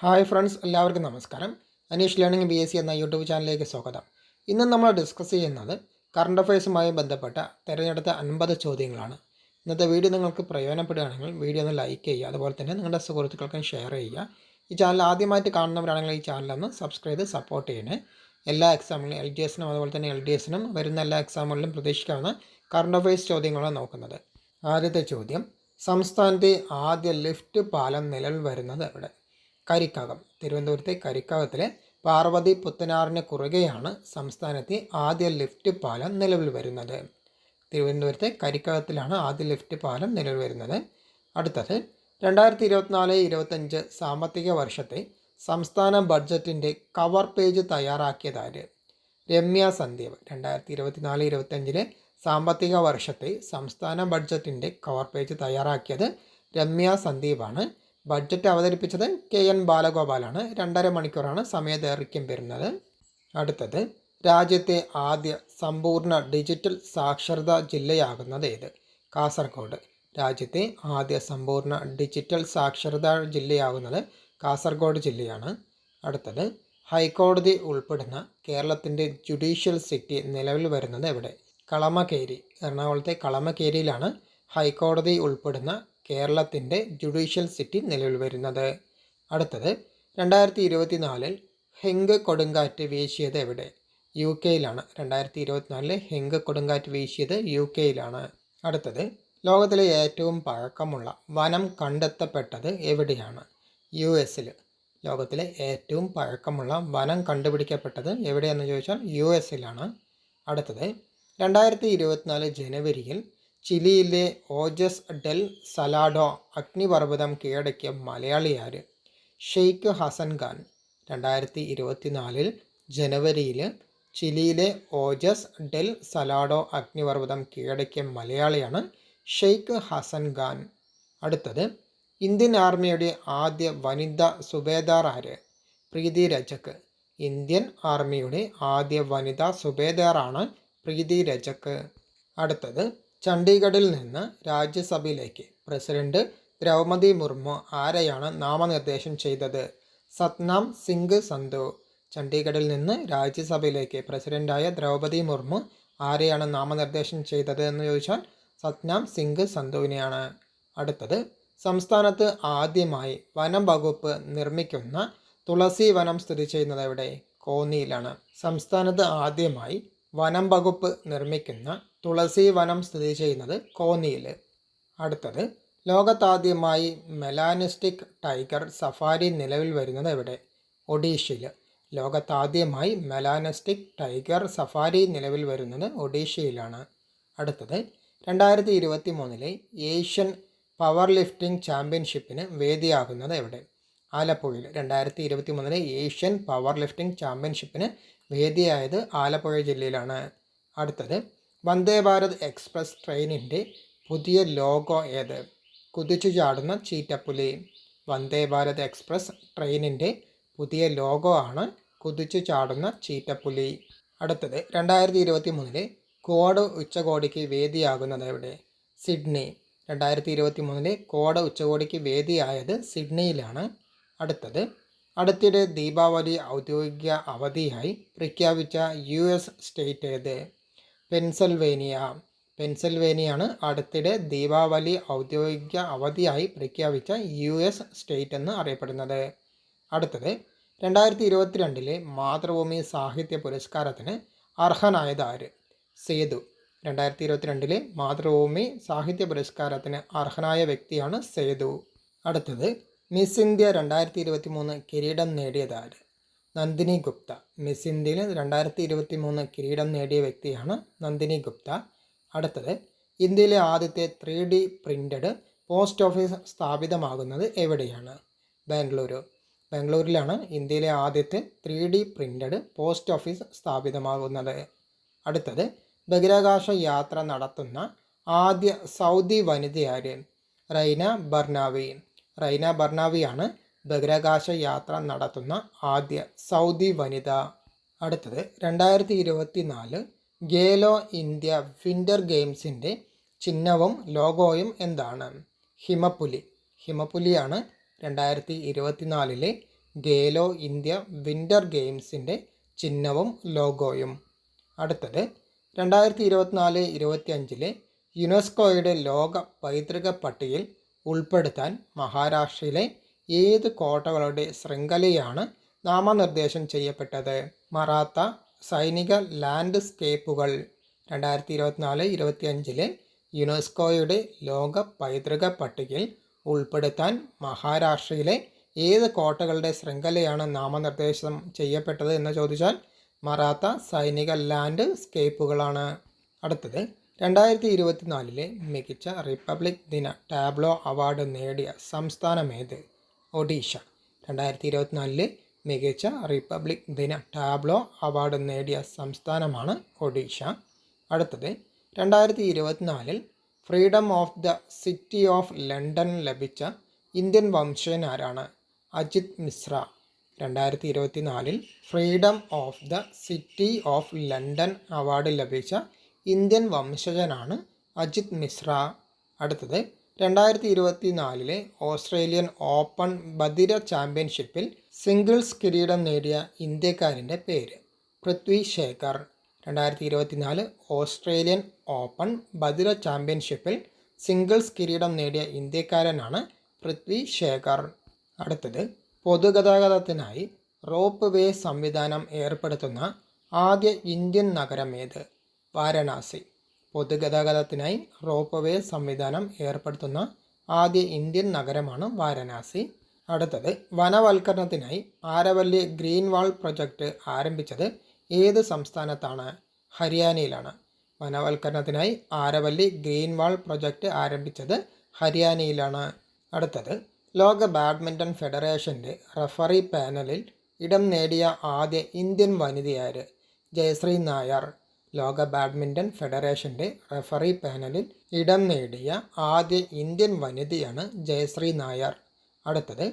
Hi friends എല്ലാവർക്കും നമസ്കാരം. Aneesh learning B S C എന്ന യൂട്യൂബ് ചാനലിലേക്ക് സ്വാഗതം. ഇന്ന് നമ്മൾ ഡിസ്കസ് ചെയ്യുന്നത് കറണ്ട് അഫയേഴ്സുമായി ബന്ധപ്പെട്ട തിരഞ്ഞെടുത്ത അൻപത് ചോദ്യങ്ങളാണ്. ഇന്നത്തെ വീഡിയോ നിങ്ങൾക്ക് പ്രയോജനപ്പെടുകയാണെങ്കിൽ വീഡിയോ ഒന്ന് ലൈക്ക് ചെയ്യുക. അതുപോലെ തന്നെ നിങ്ങളുടെ സുഹൃത്തുക്കൾക്കും ഷെയർ ചെയ്യുക. ഈ ചാനൽ ആദ്യമായിട്ട് കാണുന്നവരാണെങ്കിൽ ഈ ചാനലൊന്ന് സബ്സ്ക്രൈബ് ചെയ്ത് സപ്പോർട്ട് ചെയ്യണേ. എല്ലാ എക്സാമിലും എൽ ഡി എസിനും അതുപോലെ തന്നെ എൽ ഡി എസിനും വരുന്ന എല്ലാ എക്സാമുകളിലും പ്രതീക്ഷിക്കാവുന്ന കറണ്ട് അഫയേഴ്സ് ചോദ്യങ്ങളാണ് നോക്കുന്നത്. ആദ്യത്തെ ചോദ്യം സംസ്ഥാനത്തെ ആദ്യ ലിഫ്റ്റ് പാലം നിലവിൽ വരുന്നത് എവിടെ? കരിക്കകം. തിരുവനന്തപുരത്തെ കരിക്കകത്തിലെ പാർവതി പുത്തനാറിന് കുറുകെയാണ് സംസ്ഥാനത്തെ ആദ്യ ലിഫ്റ്റ് പാലം നിലവിൽ വരുന്നത്. തിരുവനന്തപുരത്തെ കരിക്കകത്തിലാണ് ആദ്യ ലിഫ്റ്റ് പാലം നിലവിൽ വരുന്നത്. അടുത്തത് രണ്ടായിരത്തി ഇരുപത്തിനാല് ഇരുപത്തഞ്ച് സാമ്പത്തിക വർഷത്തെ സംസ്ഥാന ബഡ്ജറ്റിന്റെ കവർ പേജ് തയ്യാറാക്കിയതാര്? രമ്യ സന്ദീപ്. രണ്ടായിരത്തി ഇരുപത്തിനാല് ഇരുപത്തഞ്ചിലെ സാമ്പത്തിക വർഷത്തെ സംസ്ഥാന ബഡ്ജറ്റിന്റെ കവർ പേജ് തയ്യാറാക്കിയത് രമ്യ സന്ദീപാണ്. ബഡ്ജറ്റ് അവതരിപ്പിച്ചത് കെ എൻ ബാലഗോപാലാണ്. രണ്ടര മണിക്കൂറാണ് സമയദൈർഘ്യം വരുന്നത്. അടുത്തത് രാജ്യത്തെ ആദ്യ സമ്പൂർണ ഡിജിറ്റൽ സാക്ഷരതാ ജില്ലയാകുന്നത് ഏത്? കാസർഗോഡ്. രാജ്യത്തെ ആദ്യ സമ്പൂർണ ഡിജിറ്റൽ സാക്ഷരതാ ജില്ലയാകുന്നത് കാസർഗോഡ് ജില്ലയാണ്. അടുത്തത് ഹൈക്കോടതി ഉൾപ്പെടുന്ന കേരളത്തിന്റെ ജുഡീഷ്യൽ സിറ്റി നിലവിൽ വരുന്നത് എവിടെ? കളമകേരി. എറണാകുളത്തെ കളമകേരിയിലാണ് ഹൈക്കോടതി ഉൾപ്പെടുന്ന കേരളത്തിന്റെ ജുഡീഷ്യൽ സിറ്റി നിലവിൽ വരുന്നത്. അടുത്തത് രണ്ടായിരത്തി ഇരുപത്തിനാലിൽ ഹെങ്ക് കൊടുങ്കാറ്റ് വീശിയത് എവിടെ? യു കെയിലാണ്. രണ്ടായിരത്തി ഇരുപത്തിനാലിൽ ഹെങ്ക് കൊടുങ്കാറ്റ് വീശിയത് യു കെയിലാണ്. അടുത്തത് ലോകത്തിലെ ഏറ്റവും പഴക്കമുള്ള വനം കണ്ടെത്തപ്പെട്ടത് എവിടെയാണ്? യു എസിൽ. ലോകത്തിലെ ഏറ്റവും പഴക്കമുള്ള വനം കണ്ടുപിടിക്കപ്പെട്ടത് എവിടെയെന്ന് ചോദിച്ചാൽ യു എസിലാണ്. അടുത്തത് രണ്ടായിരത്തി ഇരുപത്തിനാല് ജനുവരിയിൽ ചിലിയിലെ ഓജസ് ഡെൽ സലാഡോ അഗ്നിപർവതം കീഴടക്കിയ മലയാളിയാര് ഷെയ്ഖ് ഹസൻ ഖാൻ. രണ്ടായിരത്തി ഇരുപത്തിനാലിൽ ജനുവരിയിൽ ചിലിയിലെ ഓജസ് ഡെൽ സലാഡോ അഗ്നിപർവതം കീഴടക്കിയ മലയാളിയാണ് ഷെയ്ഖ് ഹസൻ ഖാൻ. അടുത്തത് ഇന്ത്യൻ ആർമിയുടെ ആദ്യ വനിതാ സുബേദാർ ആര്? പ്രീതി രജക്. ഇന്ത്യൻ ആർമിയുടെ ആദ്യ വനിതാ സുബേദാറാണ് പ്രീതി രജക്. അടുത്തത് ചണ്ഡീഗഡിൽ നിന്ന് രാജ്യസഭയിലേക്ക് പ്രസിഡന്റ് ദ്രൗപദി മുർമു ആരെയാണ് നാമനിർദ്ദേശം ചെയ്തത്? സത്നാം സിംഗ് സന്ധു. ചണ്ഡീഗഡിൽ നിന്ന് രാജ്യസഭയിലേക്ക് പ്രസിഡന്റായ ദ്രൗപദി മുർമു ആരെയാണ് നാമനിർദ്ദേശം ചെയ്തത് എന്ന് ചോദിച്ചാൽ സത്നാം സിംഗ് സന്ധുവിനെയാണ്. അടുത്തത് സംസ്ഥാനത്ത് ആദ്യമായി വനം വകുപ്പ് നിർമ്മിക്കുന്ന തുളസി വനം സ്ഥിതി ചെയ്യുന്നത് എവിടെ? കോന്നിയിലാണ്. സംസ്ഥാനത്ത് ആദ്യമായി വനം വകുപ്പ് നിർമ്മിക്കുന്ന തുളസി വനം സ്ഥിതി ചെയ്യുന്നത് കോന്നിയിൽ അടുത്തത് ലോകത്താദ്യമായി മെലാനിസ്റ്റിക് ടൈഗർ സഫാരി നിലവിൽ വരുന്നത് എവിടെ? ഒഡീഷയിൽ ലോകത്താദ്യമായി മെലാനിസ്റ്റിക് ടൈഗർ സഫാരി നിലവിൽ വരുന്നത് ഒഡീഷയിലാണ്. അടുത്തത് രണ്ടായിരത്തി ഇരുപത്തി മൂന്നിലെ ഏഷ്യൻ പവർ ലിഫ്റ്റിംഗ് ചാമ്പ്യൻഷിപ്പിന് വേദിയാകുന്നത് എവിടെ? ആലപ്പുഴയിൽ രണ്ടായിരത്തി ഇരുപത്തി മൂന്നിലെ ഏഷ്യൻ പവർ ലിഫ്റ്റിംഗ് ചാമ്പ്യൻഷിപ്പിന് വേദിയായത് ആലപ്പുഴ ജില്ലയിലാണ്. അടുത്തത് വന്ദേ ഭാരത് എക്സ്പ്രസ് ട്രെയിനിന്റെ പുതിയ ലോഗോ ഏത്? കുതിച്ചു ചാടുന്ന ചീറ്റപ്പുലി. വന്ദേ ഭാരത് എക്സ്പ്രസ് ട്രെയിനിന്റെ പുതിയ ലോഗോ ആണ് കുതിച്ചു ചാടുന്ന ചീറ്റപ്പുലി. അടുത്തത് രണ്ടായിരത്തി ഇരുപത്തി മൂന്നിലെ കോഡ് ഉച്ചകോടിക്ക് വേദിയാകുന്നത് എവിടെ? സിഡ്നി. രണ്ടായിരത്തി ഇരുപത്തി മൂന്നിലെ കോഡ് ഉച്ചകോടിക്ക് വേദിയായത് സിഡ്നിയിലാണ്. അടുത്തത് അടുത്തിടെ ദീപാവലി ഔദ്യോഗിക അവധിയായി പ്രഖ്യാപിച്ച യു എസ് സ്റ്റേറ്റ് ഏത്? പെൻസൽവേനിയ. പെൻസൽവേനിയാണ് അടുത്തിടെ ദീപാവലി ഔദ്യോഗിക അവധിയായി പ്രഖ്യാപിച്ച യു എസ് സ്റ്റേറ്റ് എന്ന് അറിയപ്പെടുന്നത്. അടുത്തത് രണ്ടായിരത്തി ഇരുപത്തിരണ്ടിലെ മാതൃഭൂമി സാഹിത്യ പുരസ്കാരത്തിന് അർഹനായത് ആര് സേതു. രണ്ടായിരത്തി ഇരുപത്തിരണ്ടിലെ മാതൃഭൂമി സാഹിത്യ പുരസ്കാരത്തിന് അർഹനായ വ്യക്തിയാണ് സേതു. അടുത്തത് മിസ് ഇന്ത്യ രണ്ടായിരത്തി ഇരുപത്തി മൂന്ന് കിരീടം നേടിയതാര്? നന്ദിനി ഗുപ്ത. മിസ് ഇന്ത്യയിൽ രണ്ടായിരത്തി ഇരുപത്തി മൂന്ന് കിരീടം നേടിയ വ്യക്തിയാണ് നന്ദിനി ഗുപ്ത. അടുത്തത് ഇന്ത്യയിലെ ആദ്യത്തെ three D printed post office സ്ഥാപിതമാകുന്നത് എവിടെയാണ്? ബാംഗ്ലൂരു. ബാംഗ്ലൂരിലാണ് ഇന്ത്യയിലെ ആദ്യത്തെ three D printed post office സ്ഥാപിതമാകുന്നത്. അടുത്തത് ബഹിരാകാശ യാത്ര നടത്തുന്ന ആദ്യ സൗദി വനിതയാര്? റൈന ബർനാവി റൈന ബർണാവിയാണ് ബഹിരാകാശ യാത്ര നടത്തുന്ന ആദ്യ സൗദി വനിത. അടുത്തത് രണ്ടായിരത്തി ഇരുപത്തി നാല് ഗേലോ ഇന്ത്യ വിന്റർ ഗെയിംസിന്റെ ചിഹ്നവും ലോഗോയും എന്താണ്? ഹിമപുലി. ഹിമപുലിയാണ് രണ്ടായിരത്തി ഇരുപത്തിനാലിലെ ഗേലോ ഇന്ത്യ വിന്റർ ഗെയിംസിന്റെ ചിഹ്നവും ലോഗോയും. അടുത്തത് രണ്ടായിരത്തി ഇരുപത്തിനാല് ഇരുപത്തിയഞ്ചിലെ യുനെസ്കോയുടെ ലോക പൈതൃക പട്ടികയിൽ ഉൾപ്പെടുത്താൻ മഹാരാഷ്ട്രയിലെ ഏത് കോട്ടകളുടെ ശൃംഖലയാണ് നാമനിർദ്ദേശം ചെയ്യപ്പെട്ടത്? മറാത്ത സൈനിക ലാൻഡ്സ്കേപ്പുകൾ രണ്ടായിരത്തി ഇരുപത്തിനാല് ഇരുപത്തിയഞ്ചിലെ യുനെസ്കോയുടെ ലോക പൈതൃക പട്ടികയിൽ ഉൾപ്പെടുത്താൻ മഹാരാഷ്ട്രയിലെ ഏത് കോട്ടകളുടെ ശൃംഖലയാണ് നാമനിർദ്ദേശം ചെയ്യപ്പെട്ടത് എന്ന് ചോദിച്ചാൽ മറാത്ത സൈനിക ലാൻഡ് സ്കേപ്പുകളാണ് അടുത്തത് രണ്ടായിരത്തി ഇരുപത്തിനാലിലെ മികച്ച റിപ്പബ്ലിക് ദിന ടാബ്ലോ അവാർഡ് നേടിയ സംസ്ഥാനമേത് ഒഡീഷ. രണ്ടായിരത്തി ഇരുപത്തിനാലിലെ മികച്ച റിപ്പബ്ലിക് ദിന ടാബ്ലോ അവാർഡ് നേടിയ സംസ്ഥാനമാണ് ഒഡീഷ. അടുത്തത് രണ്ടായിരത്തി ഇരുപത്തിനാലിൽ freedom of the city of London ലഭിച്ച ഇന്ത്യൻ വംശജനാരാണ് അജിത് മിശ്ര. രണ്ടായിരത്തി ഇരുപത്തിനാലിൽ freedom of the city of London award ലഭിച്ച ഇന്ത്യൻ വംശജനാണ് അജിത് മിശ്ര. അടുത്തത് രണ്ടായിരത്തി ഇരുപത്തി നാലിലെ ഓസ്ട്രേലിയൻ ഓപ്പൺ ബദിര ചാമ്പ്യൻഷിപ്പിൽ സിംഗിൾസ് കിരീടം നേടിയ ഇന്ത്യക്കാരന്റെ പേര് പൃഥ്വി ശേഖർ. രണ്ടായിരത്തി ഇരുപത്തിനാല് ഓസ്ട്രേലിയൻ ഓപ്പൺ ബദിര ചാമ്പ്യൻഷിപ്പിൽ സിംഗിൾസ് കിരീടം നേടിയ ഇന്ത്യക്കാരനാണ് പൃഥ്വി ശേഖർ. അടുത്തത് പൊതുഗതാഗതത്തിനായി റോപ്പ് വേ സംവിധാനം ഏർപ്പെടുത്തുന്ന ആദ്യ ഇന്ത്യൻ നഗരമേത് വാരണാസി. പൊതുഗതാഗതത്തിനായി റോപ്പ് വേ സംവിധാനം ഏർപ്പെടുത്തുന്ന ആദ്യ ഇന്ത്യൻ നഗരമാണ് വാരണാസി. അടുത്തത് വനവൽക്കരണത്തിനായി ആരവല്ലി ഗ്രീൻ വാൾ പ്രൊജക്റ്റ് ആരംഭിച്ചത് ഏത് സംസ്ഥാനത്താണ്? ഹരിയാനയിലാണ്. വനവൽക്കരണത്തിനായി ആരവല്ലി ഗ്രീൻ വാൾ പ്രൊജക്റ്റ് ആരംഭിച്ചത് ഹരിയാനയിലാണ്. അടുത്തത് ലോക ബാഡ്മിന്റൺ ഫെഡറേഷന്റെ റഫറി പാനലിൽ ഇടം നേടിയ ആദ്യ ഇന്ത്യൻ വനിതയാര്? ജയശ്രീ നായർ. ലോക ബാഡ്മിന്റൺ ഫെഡറേഷന്റെ റെഫറി പാനലിൽ ഇടം നേടിയ ആദ്യ ഇന്ത്യൻ വനിതയാണ് ജയശ്രീ നായർ. അടുത്തത്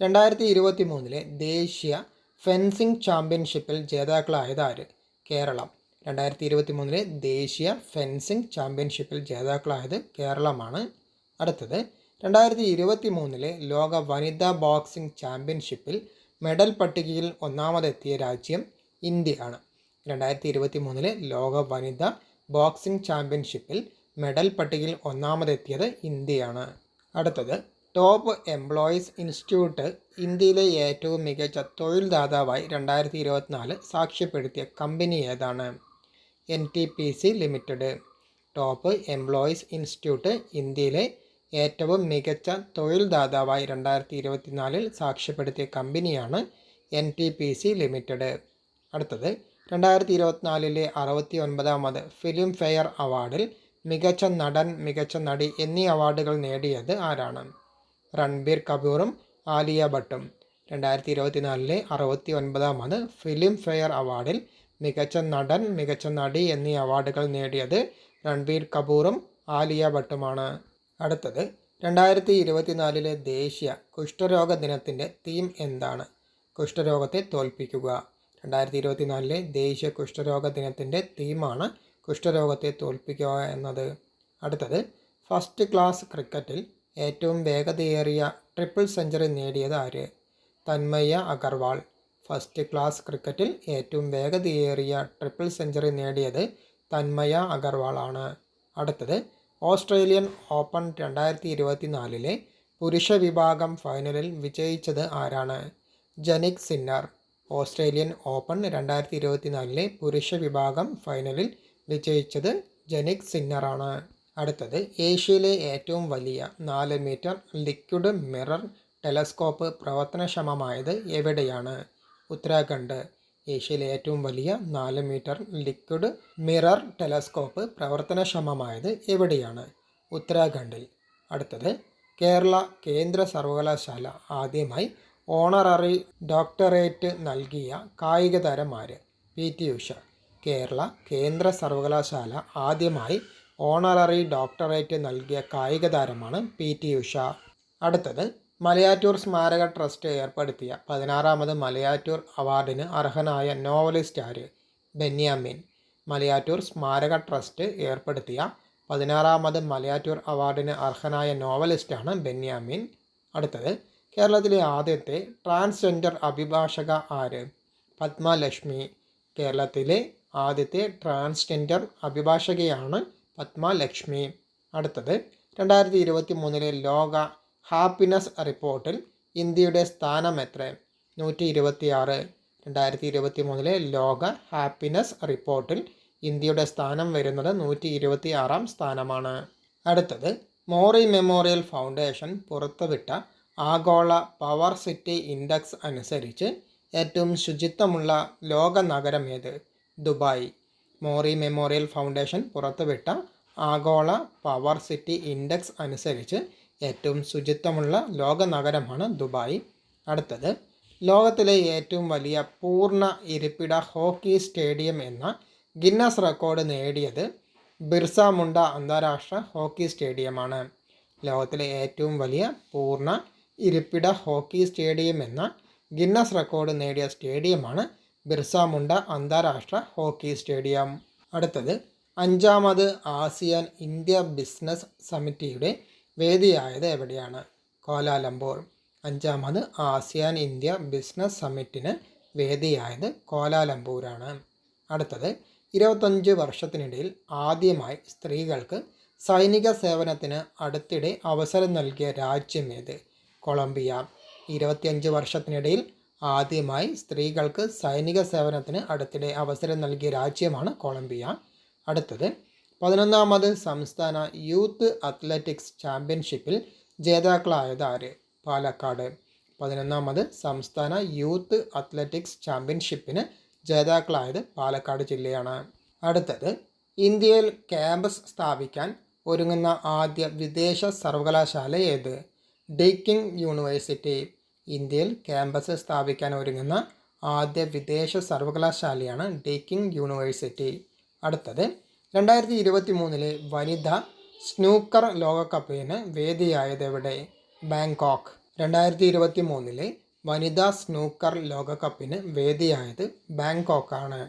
രണ്ടായിരത്തി ഇരുപത്തി മൂന്നിലെ ദേശീയ ഫെൻസിംഗ് ചാമ്പ്യൻഷിപ്പിൽ ജേതാക്കളായത് ആര് കേരളം. രണ്ടായിരത്തി ഇരുപത്തി മൂന്നിലെ ദേശീയ ഫെൻസിംഗ് ചാമ്പ്യൻഷിപ്പിൽ ജേതാക്കളായത് കേരളമാണ്. അടുത്തത് രണ്ടായിരത്തി ഇരുപത്തി മൂന്നിലെ ലോക വനിതാ ബോക്സിംഗ് ചാമ്പ്യൻഷിപ്പിൽ മെഡൽ പട്ടികയിൽ ഒന്നാമതെത്തിയ രാജ്യം ഇന്ത്യയാണ്. രണ്ടായിരത്തി ഇരുപത്തി മൂന്നിലെ ലോക വനിതാ ബോക്സിംഗ് ചാമ്പ്യൻഷിപ്പിൽ മെഡൽ പട്ടികയിൽ ഒന്നാമതെത്തിയത് ഇന്ത്യയാണ്. അടുത്തത് ടോപ്പ് എംപ്ലോയീസ് ഇൻസ്റ്റിറ്റ്യൂട്ട് ഇന്ത്യയിലെ ഏറ്റവും മികച്ച തൊഴിൽദാതാവായി രണ്ടായിരത്തി ഇരുപത്തിനാല് സാക്ഷ്യപ്പെടുത്തിയ കമ്പനി ഏതാണ്? N T P C limited. Top employees institute ഇന്ത്യയിലെ ഏറ്റവും മികച്ച തൊഴിൽദാതാവായി രണ്ടായിരത്തി ഇരുപത്തിനാലിൽ സാക്ഷ്യപ്പെടുത്തിയ കമ്പനിയാണ് N T P C limited. അടുത്തത് രണ്ടായിരത്തി ഇരുപത്തിനാലിലെ അറുപത്തി ഒൻപതാമത് ഫിലിം ഫെയർ അവാർഡിൽ മികച്ച നടൻ മികച്ച നടി എന്നീ അവാർഡുകൾ നേടിയത് ആരാണ്? രൺബീർ കപൂറും ആലിയ ഭട്ടും. രണ്ടായിരത്തി ഇരുപത്തിനാലിലെ അറുപത്തി ഒൻപതാമത് ഫിലിം ഫെയർ അവാർഡിൽ മികച്ച നടൻ മികച്ച നടി എന്നീ അവാർഡുകൾ നേടിയത് രൺബീർ കപൂറും ആലിയ ഭട്ടുമാണ്. അടുത്തത് രണ്ടായിരത്തി ഇരുപത്തിനാലിലെ ദേശീയ കുഷ്ഠരോഗ ദിനത്തിന്റെ തീം എന്താണ്? കുഷ്ഠരോഗത്തെ തോൽപ്പിക്കുക. രണ്ടായിരത്തി ഇരുപത്തിനാലിലെ ദേശീയ കുഷ്ഠരോഗ ദിനത്തിന്റെ തീമാണ് കുഷ്ഠരോഗത്തെ തോൽപ്പിക്കുക എന്നത്. അടുത്തത് ഫസ്റ്റ് ക്ലാസ് ക്രിക്കറ്റിൽ ഏറ്റവും വേഗതയേറിയ ട്രിപ്പിൾ സെഞ്ചുറി നേടിയത് ആര്? തന്മയ്യ അഗർവാൾ. ഫസ്റ്റ് ക്ലാസ് ക്രിക്കറ്റിൽ ഏറ്റവും വേഗതയേറിയ ട്രിപ്പിൾ സെഞ്ചുറി നേടിയത് തന്മയ അഗർവാളാണ് അടുത്തത് ഓസ്ട്രേലിയൻ ഓപ്പൺ രണ്ടായിരത്തി ഇരുപത്തി നാലിലെ പുരുഷ വിഭാഗം ഫൈനലിൽ വിജയിച്ചത് ആരാണ്? Genic Sinner. ഓസ്ട്രേലിയൻ ഓപ്പൺ രണ്ടായിരത്തി ഇരുപത്തിനാലിലെ പുരുഷ വിഭാഗം ഫൈനലിൽ വിജയിച്ചത് ജനിക് സിന്നറാണ്. അടുത്തത് ഏഷ്യയിലെ ഏറ്റവും വലിയ നാല് മീറ്റർ ലിക്വിഡ് മിറർ ടെലസ്കോപ്പ് പ്രവർത്തനക്ഷമമായത് എവിടെയാണ്? ഉത്തരാഖണ്ഡ് ഏഷ്യയിലെ ഏറ്റവും വലിയ നാല് മീറ്റർ ലിക്വിഡ് മിറർ ടെലസ്കോപ്പ് പ്രവർത്തനക്ഷമമായത് എവിടെയാണ്? ഉത്തരാഖണ്ഡിൽ. അടുത്തത് കേരള കേന്ദ്ര സർവകലാശാല ആദ്യമായി ഓണററി ഡോക്ടറേറ്റ് നൽകിയ കായിക താരന്മാർ പി ടി ഉഷ. കേരള കേന്ദ്ര സർവകലാശാല ആദ്യമായി ഓണററി ഡോക്ടറേറ്റ് നൽകിയ കായിക താരമാണ് പി ടി ഉഷ. അടുത്തത് മലയാറ്റൂർ സ്മാരക ട്രസ്റ്റ് ഏർപ്പെടുത്തിയ പതിനാറാമത് മലയാറ്റൂർ അവാർഡിന് അർഹനായ നോവലിസ്റ്റ് ആര്? ബെന്യാമിൻ. മലയാറ്റൂർ സ്മാരക ട്രസ്റ്റ് ഏർപ്പെടുത്തിയ പതിനാറാമത് മലയാറ്റൂർ അവാർഡിന് അർഹനായ നോവലിസ്റ്റാണ് ബെന്യാമിൻ. അടുത്തത് കേരളത്തിലെ ആദ്യത്തെ ട്രാൻസ്ജെൻഡർ അഭിഭാഷക ആര്? പത്മലക്ഷ്മി. കേരളത്തിലെ ആദ്യത്തെ ട്രാൻസ്ജെൻഡർ അഭിഭാഷകയാണ് പത്മലക്ഷ്മി. അടുത്തത് രണ്ടായിരത്തി ഇരുപത്തി മൂന്നിലെ ലോക ഹാപ്പിനെസ് റിപ്പോർട്ടിൽ ഇന്ത്യയുടെ സ്ഥാനം എത്ര? നൂറ്റി ഇരുപത്തി ആറ് രണ്ടായിരത്തി ഇരുപത്തി മൂന്നിലെ ലോക ഹാപ്പിനെസ് റിപ്പോർട്ടിൽ ഇന്ത്യയുടെ സ്ഥാനം വരുന്നത് നൂറ്റി ഇരുപത്തി ആറാം സ്ഥാനമാണ്. അടുത്തത് മോറി മെമ്മോറിയൽ ഫൗണ്ടേഷൻ പുറത്തുവിട്ട ആഗോള പവർ സിറ്റി ഇൻഡെക്സ് അനുസരിച്ച് ഏറ്റവും ശുചിത്വമുള്ള ലോക നഗരം ഏത്? ദുബായ്. മോറി മെമ്മോറിയൽ ഫൗണ്ടേഷൻ പുറത്തുവിട്ട ആഗോള പവർ സിറ്റി ഇൻഡെക്സ് അനുസരിച്ച് ഏറ്റവും ശുചിത്വമുള്ള ലോക നഗരമാണ് ദുബായ്. അടുത്തത് ലോകത്തിലെ ഏറ്റവും വലിയ പൂർണ ഇരിപ്പിട ഹോക്കി സ്റ്റേഡിയം എന്ന ഗിന്നസ് റെക്കോർഡ് നേടിയത് ബിർസ മുണ്ട അന്താരാഷ്ട്ര ഹോക്കി സ്റ്റേഡിയമാണ്. ലോകത്തിലെ ഏറ്റവും വലിയ പൂർണ ഇരിപ്പിട ഹോക്കി സ്റ്റേഡിയം എന്ന ഗിന്നസ് റെക്കോർഡ് നേടിയ സ്റ്റേഡിയമാണ് ബിർസ മുണ്ട അന്താരാഷ്ട്ര ഹോക്കി സ്റ്റേഡിയം. അടുത്തത് അഞ്ചാമത് ആസിയാൻ ഇന്ത്യ ബിസിനസ് സമിറ്റിയുടെ വേദിയായത് എവിടെയാണ്? Kuala Lumpur. അഞ്ചാമത് ആസിയാൻ ഇന്ത്യ ബിസിനസ് സമ്മിറ്റിന് വേദിയായത് കോലാലംപൂരാണ്. അടുത്തത് ഇരുപത്തഞ്ച് വർഷത്തിനിടയിൽ ആദ്യമായി സ്ത്രീകൾക്ക് സൈനിക സേവനത്തിന് അടുത്തിടെ അവസരം നൽകിയ രാജ്യം ഏത്? കൊളംബിയ. ഇരുപത്തിയഞ്ച് വർഷത്തിനിടയിൽ ആദ്യമായി സ്ത്രീകൾക്ക് സൈനിക സേവനത്തിന് അടുത്തിടെ അവസരം നൽകിയ രാജ്യമാണ് കൊളംബിയ. അടുത്തത് പതിനൊന്നാമത് സംസ്ഥാന യൂത്ത് അത്ലറ്റിക്സ് ചാമ്പ്യൻഷിപ്പിൽ ജേതാക്കളായത് ആര് പാലക്കാട്. പതിനൊന്നാമത് സംസ്ഥാന യൂത്ത് അത്ലറ്റിക്സ് ചാമ്പ്യൻഷിപ്പിന് ജേതാക്കളായത് പാലക്കാട് ജില്ലയാണ്. അടുത്തത് ഇന്ത്യയിൽ ക്യാമ്പസ് സ്ഥാപിക്കാൻ ഒരുങ്ങുന്ന ആദ്യ വിദേശ സർവകലാശാല ഏത്? ഡേക്കിംഗ് യൂണിവേഴ്സിറ്റി ഇന്ത്യയിൽ ക്യാമ്പസ് സ്ഥാപിക്കാൻ ഒരുങ്ങുന്ന ആദ്യ വിദേശ സർവകലാശാലയാണ് ഡേക്കിംഗ് യൂണിവേഴ്സിറ്റി. അടുത്തത് രണ്ടായിരത്തി ഇരുപത്തി മൂന്നിലെ വനിതാ സ്നൂക്കർ ലോകകപ്പിന് വേദിയായത് എവിടെ ബാങ്കോക്ക്. രണ്ടായിരത്തി ഇരുപത്തി മൂന്നിലെ വനിതാ സ്നൂക്കർ ലോകകപ്പിന് വേദിയായത് ബാങ്കോക്കാണ്.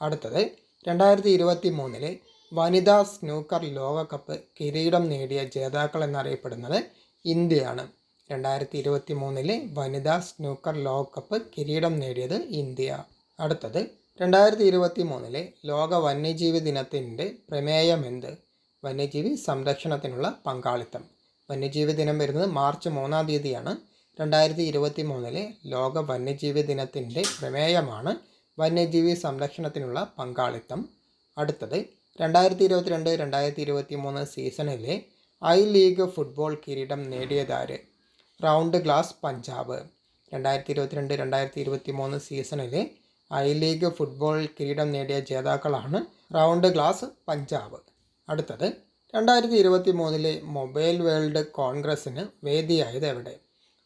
അടുത്തത് രണ്ടായിരത്തി ഇരുപത്തി മൂന്നിലെ വനിതാ സ്നൂക്കർ ലോകകപ്പ് കിരീടം നേടിയ ജേതാക്കൾ എന്നറിയപ്പെടുന്നത് ഇന്ത്യയാണ്. രണ്ടായിരത്തി ഇരുപത്തി മൂന്നിലെ വനിതാ സ്നൂക്കർ ലോകകപ്പ് കിരീടം നേടിയത് ഇന്ത്യ. അടുത്തത് രണ്ടായിരത്തി ഇരുപത്തി മൂന്നിലെ ലോക വന്യജീവി ദിനത്തിന്റെ പ്രമേയം എന്ത്? വന്യജീവി സംരക്ഷണത്തിനുള്ള പങ്കാളിത്തം. വന്യജീവി ദിനം വരുന്നത് മാർച്ച് മൂന്നാം തീയതിയാണ്. രണ്ടായിരത്തി ഇരുപത്തി മൂന്നിലെ ലോക വന്യജീവി ദിനത്തിന്റെ പ്രമേയമാണ് വന്യജീവി സംരക്ഷണത്തിനുള്ള പങ്കാളിത്തം. അടുത്തത് രണ്ടായിരത്തി ഇരുപത്തിരണ്ട് രണ്ടായിരത്തി ഇരുപത്തി മൂന്ന് സീസണിലെ ഐ ലീഗ് ഫുട്ബോൾ കിരീടം നേടിയതാര്? Round glass Punjab. രണ്ടായിരത്തി ഇരുപത്തിരണ്ട് രണ്ടായിരത്തി ഇരുപത്തി മൂന്ന് സീസണിലെ ഐ ലീഗ് ഫുട്ബോൾ കിരീടം നേടിയ ജേതാക്കളാണ് റൗണ്ട് ഗ്ലാസ് പഞ്ചാബ്. അടുത്തത് രണ്ടായിരത്തി ഇരുപത്തി മൂന്നിലെ മൊബൈൽ വേൾഡ് കോൺഗ്രസ്സിന് വേദിയായത് എവിടെ?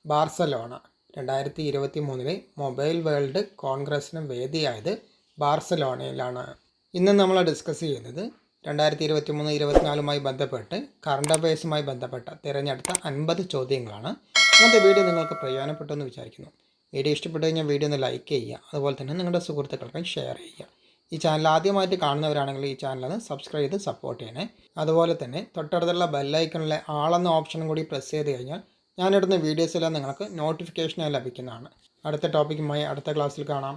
ബാർസലോണ. രണ്ടായിരത്തി ഇരുപത്തി മൂന്നിലെ മൊബൈൽ വേൾഡ് കോൺഗ്രസ്സിന് വേദിയായത് ബാർസലോണയിലാണ്. ഇന്ന് നമ്മൾ ഡിസ്കസ് ചെയ്യുന്നത് രണ്ടായിരത്തി ഇരുപത്തി മൂന്ന് ഇരുപത്തിനാലുമായി ബന്ധപ്പെട്ട് കറണ്ട് അഫയേഴ്സുമായി ബന്ധപ്പെട്ട തിരഞ്ഞെടുത്ത അൻപത് ചോദ്യങ്ങളാണ്. ഇന്നത്തെ വീഡിയോ നിങ്ങൾക്ക് പ്രയോജനപ്പെട്ടു എന്ന് വിചാരിക്കുന്നു. വീഡിയോ ഇഷ്ടപ്പെട്ടു കഴിഞ്ഞാൽ വീഡിയോ ഒന്ന് ലൈക്ക് ചെയ്യുക. അതുപോലെ തന്നെ നിങ്ങളുടെ സുഹൃത്തുക്കൾക്കും ഷെയർ ചെയ്യുക. ഈ ചാനൽ ആദ്യമായിട്ട് കാണുന്നവരാണെങ്കിൽ ഈ ചാനൽ ഒന്ന് സബ്സ്ക്രൈബ് ചെയ്ത് സപ്പോർട്ട് ചെയ്യണേ. അതുപോലെ തന്നെ തൊട്ടടുത്തുള്ള ബെല്ലൈക്കണിലെ ആളെന്ന ഓപ്ഷനും കൂടി പ്രസ് ചെയ്ത് കഴിഞ്ഞാൽ ഞാനിടുന്ന വീഡിയോസെല്ലാം നിങ്ങൾക്ക് നോട്ടിഫിക്കേഷനായി ലഭിക്കുന്നതാണ്. അടുത്ത ടോപ്പിക്കുമായി അടുത്ത ക്ലാസ്സിൽ കാണാം.